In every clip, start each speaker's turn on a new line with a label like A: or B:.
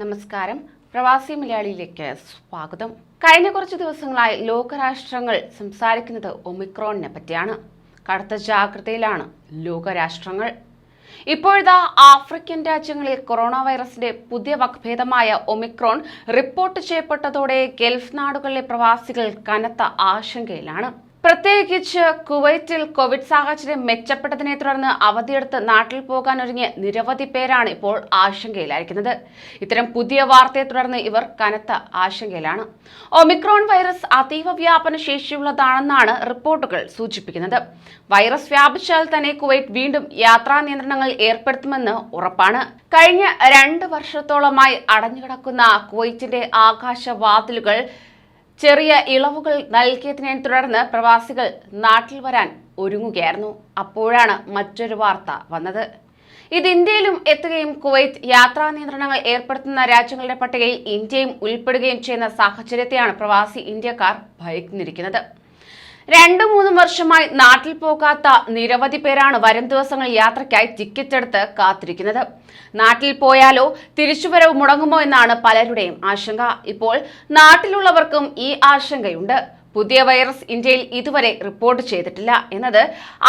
A: നമസ്കാരം. പ്രവാസി മലയാളിയിലേക്ക് സ്വാഗതം. കഴിഞ്ഞ കുറച്ച് ദിവസങ്ങളായി ലോകരാഷ്ട്രങ്ങൾ സംസാരിക്കുന്നത് ഒമിക്രോണിനെ പറ്റിയാണ്. കടുത്ത ജാഗ്രതയിലാണ് ലോകരാഷ്ട്രങ്ങൾ. ഇപ്പോഴത്തെ ആഫ്രിക്കൻ രാജ്യങ്ങളിൽ കൊറോണ വൈറസിന്റെ പുതിയ വകഭേദമായ ഒമിക്രോൺ റിപ്പോർട്ട് ചെയ്യപ്പെട്ടതോടെ ഗൾഫ് നാടുകളിലെ പ്രവാസികൾ കനത്ത ആശങ്കയിലാണ്. പ്രത്യേകിച്ച് കുവൈറ്റിൽ കോവിഡ് സാഹചര്യം മെച്ചപ്പെട്ടതിനെ തുടർന്ന് അവധിയെടുത്ത് നാട്ടിൽ പോകാൻ ഒരുങ്ങിയ നിരവധി പേരാണ് ഇപ്പോൾ ആശങ്കയിലായിരിക്കുന്നത്. ഇത്തരം പുതിയ വാർത്തയെ തുടർന്ന് ഇവർ കനത്ത ആശങ്കയിലാണ്. ഒമിക്രോൺ വൈറസ് അതീവ വ്യാപന ശേഷിയുള്ളതാണെന്നാണ് റിപ്പോർട്ടുകൾ സൂചിപ്പിക്കുന്നത്. വൈറസ് വ്യാപിച്ചാൽ തന്നെ കുവൈറ്റ് വീണ്ടും യാത്രാ നിയന്ത്രണങ്ങൾ ഏർപ്പെടുത്തുമെന്ന് ഉറപ്പാണ്. കഴിഞ്ഞ രണ്ട് വർഷത്തോളമായി അടഞ്ഞുകിടക്കുന്ന കുവൈറ്റിന്റെ ആകാശവാതിലുകൾ ചെറിയ ഇളവുകൾ നൽകിയതിനെ തുടർന്ന് പ്രവാസികൾ നാട്ടിൽ വരാൻ ഒരുങ്ങുകയായിരുന്നു. അപ്പോഴാണ് മറ്റൊരു വാർത്ത വന്നത്. ഇത് ഇന്ത്യയിലും എത്തുകയും കുവൈറ്റ് യാത്രാ നിയന്ത്രണങ്ങൾ ഏർപ്പെടുത്തുന്ന രാജ്യങ്ങളുടെ പട്ടികയിൽ ഇന്ത്യയും ഉൾപ്പെടുകയും ചെയ്യുന്ന സാഹചര്യത്തെയാണ് പ്രവാസി ഇന്ത്യക്കാർ ഭയന്നിരിക്കുന്നത്. രണ്ടു മൂന്ന് വർഷമായി നാട്ടിൽ പോകാത്ത നിരവധി പേരാണ് വരും ദിവസങ്ങൾ യാത്രയ്ക്കായി ടിക്കറ്റ് എടുത്ത് കാത്തിരിക്കുന്നത്. നാട്ടിൽ പോയാലോ തിരിച്ചുവരവ് മുടങ്ങുമോ എന്നാണ് പലരുടെയും ആശങ്ക. ഇപ്പോൾ നാട്ടിലുള്ളവർക്കും ഈ ആശങ്കയുണ്ട്. പുതിയ വൈറസ് ഇന്ത്യയിൽ ഇതുവരെ റിപ്പോർട്ട് ചെയ്തിട്ടില്ല എന്നത്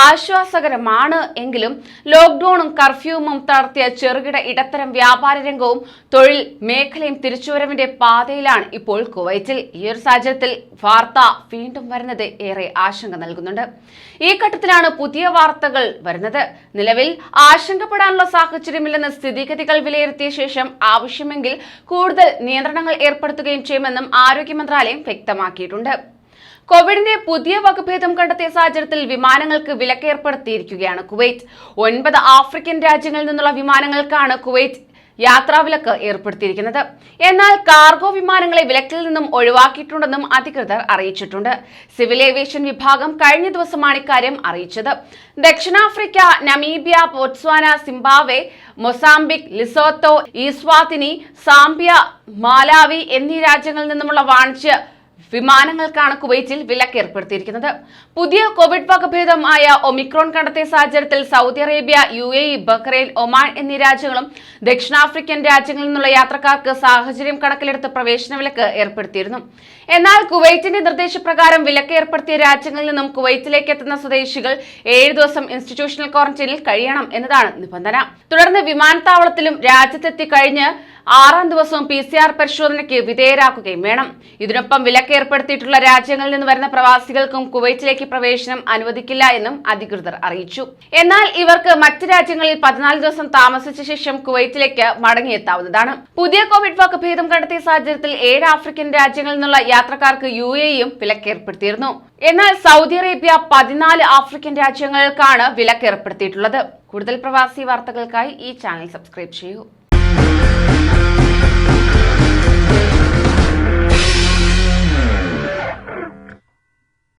A: ആശ്വാസകരമാണ് എങ്കിലും ലോക്ക്ഡൌണും കർഫ്യൂവും തളർത്തിയ ചെറുകിട ഇടത്തരം വ്യാപാര രംഗവും തൊഴിൽ മേഖലയും തിരിച്ചുവരവിന്റെ പാതയിലാണ് ഇപ്പോൾ കുവൈറ്റിൽ. ഈ ഒരു സാഹചര്യത്തിൽ വാർത്ത വീണ്ടും വരുന്നത് ഏറെ ആശങ്ക നൽകുന്നുണ്ട്. ഈ ഘട്ടത്തിലാണ് പുതിയ വാർത്തകൾ വരുന്നത്. നിലവിൽ ആശങ്കപ്പെടാനുള്ള സാഹചര്യമില്ലെന്ന് സ്ഥിതിഗതികൾ വിലയിരുത്തിയ ശേഷം ആവശ്യമെങ്കിൽ കൂടുതൽ നിയന്ത്രണങ്ങൾ ഏർപ്പെടുത്തുകയും ചെയ്യുമെന്നും ആരോഗ്യ മന്ത്രാലയം വ്യക്തമാക്കിയിട്ടുണ്ട്. കോവിഡിന്റെ പുതിയ വകഭേദം കണ്ടെത്തിയ സാഹചര്യത്തിൽ വിമാനങ്ങൾക്ക് വിലക്കേർപ്പെടുത്തിയിരിക്കുകയാണ് കുവൈറ്റ്. ഒൻപത് ആഫ്രിക്കൻ രാജ്യങ്ങളിൽ നിന്നുള്ള വിമാനങ്ങൾക്കാണ് കുവൈറ്റ് യാത്രാവിലക്ക് ഏർപ്പെടുത്തിയിരിക്കുന്നത്. എന്നാൽ കാർഗോ വിമാനങ്ങളെ വിലക്കിൽ നിന്നും ഒഴിവാക്കിയിട്ടുണ്ടെന്നും അധികൃതർ അറിയിച്ചിട്ടുണ്ട്. സിവിൽ ഏവിയേഷൻ വിഭാഗം കഴിഞ്ഞ ദിവസമാണ് ഇക്കാര്യം അറിയിച്ചത്. ദക്ഷിണാഫ്രിക്ക Namibia Botswana Zimbabwe Mozambique Lesotho Eswatini Zambia Malawi എന്നീ രാജ്യങ്ങളിൽ നിന്നുമുള്ള വാണിജ്യ വിമാനങ്ങൾക്കാണ് കുവൈറ്റിൽ വിലക്ക് ഏർപ്പെടുത്തിയിരിക്കുന്നത്. പുതിയ കോവിഡ് വകഭേദമായ ഒമിക്രോൺ കണ്ടെത്തിയ സാഹചര്യത്തിൽ Saudi Arabia U A E Bahrain Oman എന്നീ രാജ്യങ്ങളും ദക്ഷിണാഫ്രിക്കൻ രാജ്യങ്ങളിൽ നിന്നുള്ള യാത്രക്കാർക്ക് സാഹചര്യം കണക്കിലെടുത്ത് പ്രവേശന വിലക്ക് ഏർപ്പെടുത്തിയിരുന്നു. എന്നാൽ കുവൈറ്റിന്റെ നിർദ്ദേശപ്രകാരം വിലക്ക് ഏർപ്പെടുത്തിയ രാജ്യങ്ങളിൽ നിന്നും കുവൈറ്റിലേക്ക് എത്തുന്ന സ്വദേശികൾ ഏഴ് ദിവസം ഇൻസ്റ്റിറ്റ്യൂഷണൽ ക്വാറന്റൈനിൽ കഴിയണം എന്നതാണ് നിബന്ധന. തുടർന്ന് വിമാനത്താവളത്തിലും രാജ്യത്തെത്തി കഴിഞ്ഞ് ആറാം ദിവസവും പി സി ആർ പരിശോധനയ്ക്ക് വിധേയരാക്കുകയും വേണം. ഇതിനൊപ്പം വിലക്ക് ഏർപ്പെടുത്തിയിട്ടുള്ള രാജ്യങ്ങളിൽ നിന്ന് വരുന്ന പ്രവാസികൾക്കും കുവൈറ്റിലേക്ക് പ്രവേശനം അനുവദിക്കില്ല എന്നും അധികൃതർ അറിയിച്ചു. എന്നാൽ ഇവർക്ക് മറ്റ് രാജ്യങ്ങളിൽ പതിനാല് ദിവസം താമസിച്ച ശേഷം കുവൈറ്റിലേക്ക് മടങ്ങിയെത്താവുന്നതാണ്. പുതിയ കോവിഡ് വകഭേദം കണ്ടെത്തിയ സാഹചര്യത്തിൽ ഏഴ് ആഫ്രിക്കൻ രാജ്യങ്ങളിൽ നിന്നുള്ള യാത്രക്കാർക്ക് യു എയും വിലക്ക് ഏർപ്പെടുത്തിയിരുന്നു. എന്നാൽ സൗദി അറേബ്യ പതിനാല് ആഫ്രിക്കൻ രാജ്യങ്ങൾക്കാണ് വിലക്ക് ഏർപ്പെടുത്തിയിട്ടുള്ളത്. കൂടുതൽ പ്രവാസി വാർത്തകൾക്കായി ഈ ചാനൽ സബ്സ്ക്രൈബ് ചെയ്യൂ. Thank you.